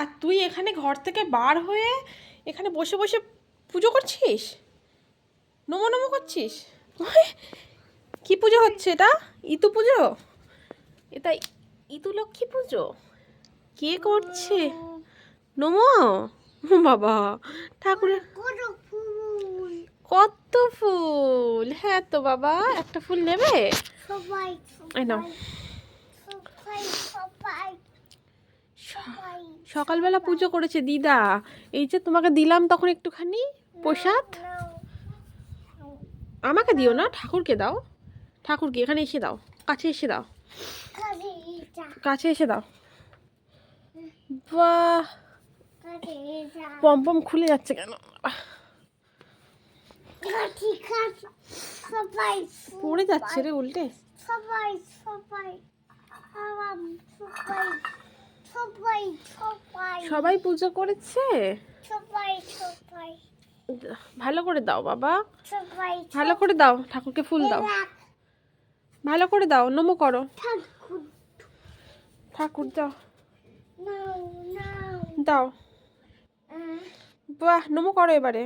আর তুই এখানে ঘর থেকে বার হয়ে এখানে বসে বসে পুজো করছিস? নমো নমো করছিস? কি পুজো হচ্ছে এটা? ইতু পুজো? এটা ইতু লক্ষ্মী পুজো? কে করছে? নমো? বাবা ঠাকুরের কত ফুল। হ্যাঁ তো বাবা একটা ফুল নেবে? সবাই নাও। সবাই সবাই সবাই সকালবেলা পুজো করেছে, দিদা। এই যে তোমাকে দিলাম তখন একটুখানি প্রসাদ। আমাকে দিও না, ঠাকুরকে দাও। ঠাকুরকে, এখানে এসে দাও, কাছে এসে দাও। কাছে এসে দাও। এটা পম্পম খুলে যাচ্ছে কেন? পড়ে যাচ্ছে রে উল্টে। সবাই সবাই সবাই। সবাই সবাই। সবাই পুজো করেছে? সবাই সবাই। ভালো করে দাও বাবা। ভালো করে দাও ঠাকুরকে ফুল দাও। ভালো করে দাও নমো করো। ঠাকুর। দাও। দাও। বাহ নমো করো এবারে।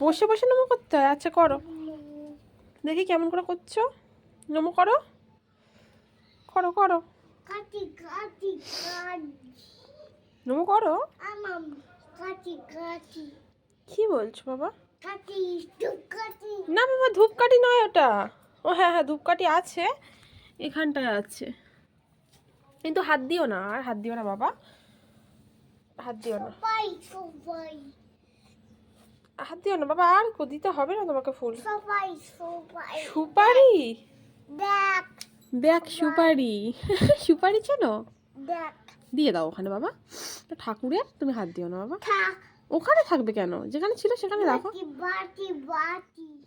বসে বসে নমো করতে হয়? আচ্ছা করো। দেখি কেমন করে করছ। নমো করো। করো করো। কাটি কাটি নমো করো। আমাম কাটি কাটি। কি বলছো বাবা? কাটি কাটি না বাবা ধূপকাঠি নয় ওটা। ও হ্যাঁ হ্যাঁ ধূপকাঠি আছে এখানটায় আছে। কিন্তু হাত দিও না আর হাত দিও না বাবা। হাত দিও না। হাত দিও না বাবা আর দিতে হবে না তোমাকে ফুল। সবাই সুপারি? দেখ সুপারি। সুপারি চেনো? দিয়ে দাও ওখানে বাবা। তো ঠাকুরের তুমি হাত দিও না বাবা। ওখানে থাকবে কেন? যেখানে ছিল সেখানে রাখো।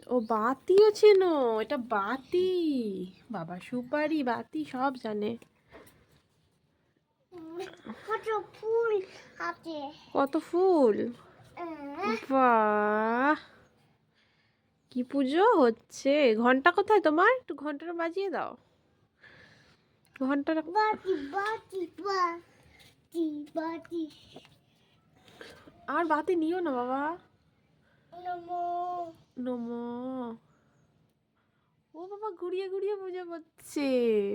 ও বাতিও চেনো এটা বাতি। বাবা সুপারি বাতি সব জানে। কত ফুল বাহ। কি পুজো হচ্ছে? ঘণ্টা কোথায় তোমার? একটু ঘন্টাটা বাজিয়ে দাও। বাটি আর বাতি নিও না বাবা। নমো। ও বাবা ঘুরিয়ে ঘুরিয়ে পুজো করছে।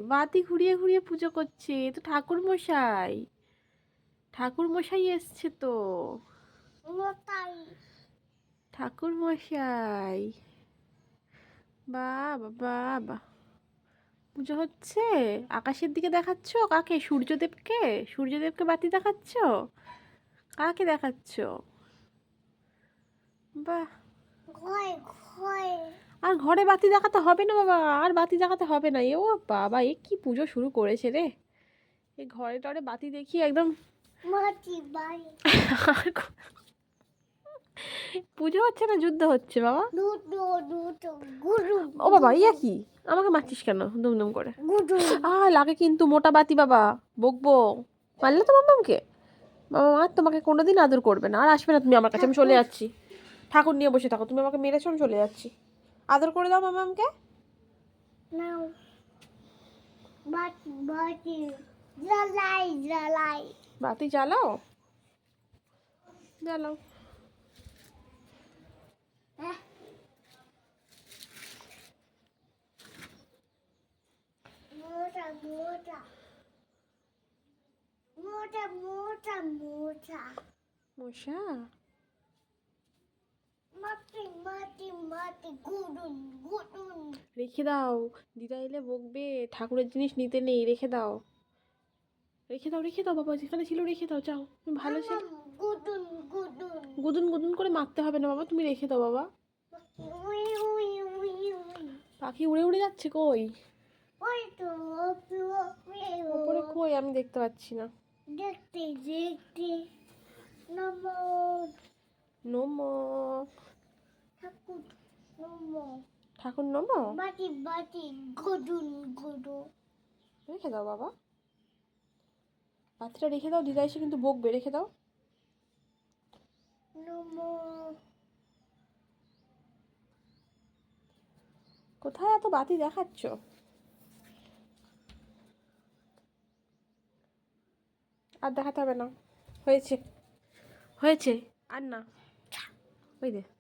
বাতি ঘুরিয়ে ঘুরিয়ে পুজো করছে। তো ঠাকুর মশাই ঠাকুর মশাই এসছে তো। ঠাকুর মশাই বা বাবা বাবা পুজো হচ্ছে? আকাশের দিকে দেখাচ্ছ? কাকে? সূর্যদেবকে? সূর্যদেবকে বাতি দেখাচ্ছ? কাকে দেখাচ্ছ? বাহ। আর ঘরে বাতি দেখাতে হবে না বাবা আর বাতি দেখাতে হবে না। এ ও বাবা এ কি পুজো শুরু করেছে রে? এই ঘরে টরে বাতি দেখি একদম আর পুজো হচ্ছে না যুদ্ধ হচ্ছে বাবা? ও বাবা ইয়া কি? আমাকে মারছিস কেন? দুমদুম করে। গুরু আ লাগে কিন্তু মোটা বাতি বাবা। বকবো। মারলে তো মাম্মামকে। মামা মা তোমাকে কোনোদিন আদর করবে না। আর আসবে না তুমি আমার কাছে আমি চলে যাচ্ছি। ঠাকুর নিয়ে বসে থাকো তুমি আমাকে মেরেছো আমি চলে যাচ্ছি। আদর করে দাও মামামকে বাতি জ্বালাও। জ্বালাও হ্যাঁ মোটা। মোটা মোটা মোটা। মশা? মাটি মাটি মাটি গুডুন গুডুন। রেখে দাও। দিদা এলে বকবে। ঠাকুরের জিনিস নিতে নেই। রেখে দাও। রেখে দাও রেখে দাও বাবা। যেখানে ছিল রেখে দাও। যাও। তুমি ভালো ছিল। গুডুন গুডুন। গুদুন গুদুন করে মারতে হবে না বাবা। তুমি রেখে দাও বাবা। পাখি উড়ে উড়ে যাচ্ছে কই? ওপরে কই? আমি দেখতে পাচ্ছি না। দেখতে দেখতে। নমো নমো ঠাকুর নমো ঠাকুর নমো বাটি বাটি গুডুন গুডু রেখে দাও বাবা। বাতিটা রেখে দাও দিদা এসে কিন্তু বকবে রেখে দাও। নমো কোথায় এত বাতি দেখাচ্ছ? আর দেখাতে হবে না। হয়েছে। হয়েছে। আর না। ওই দে।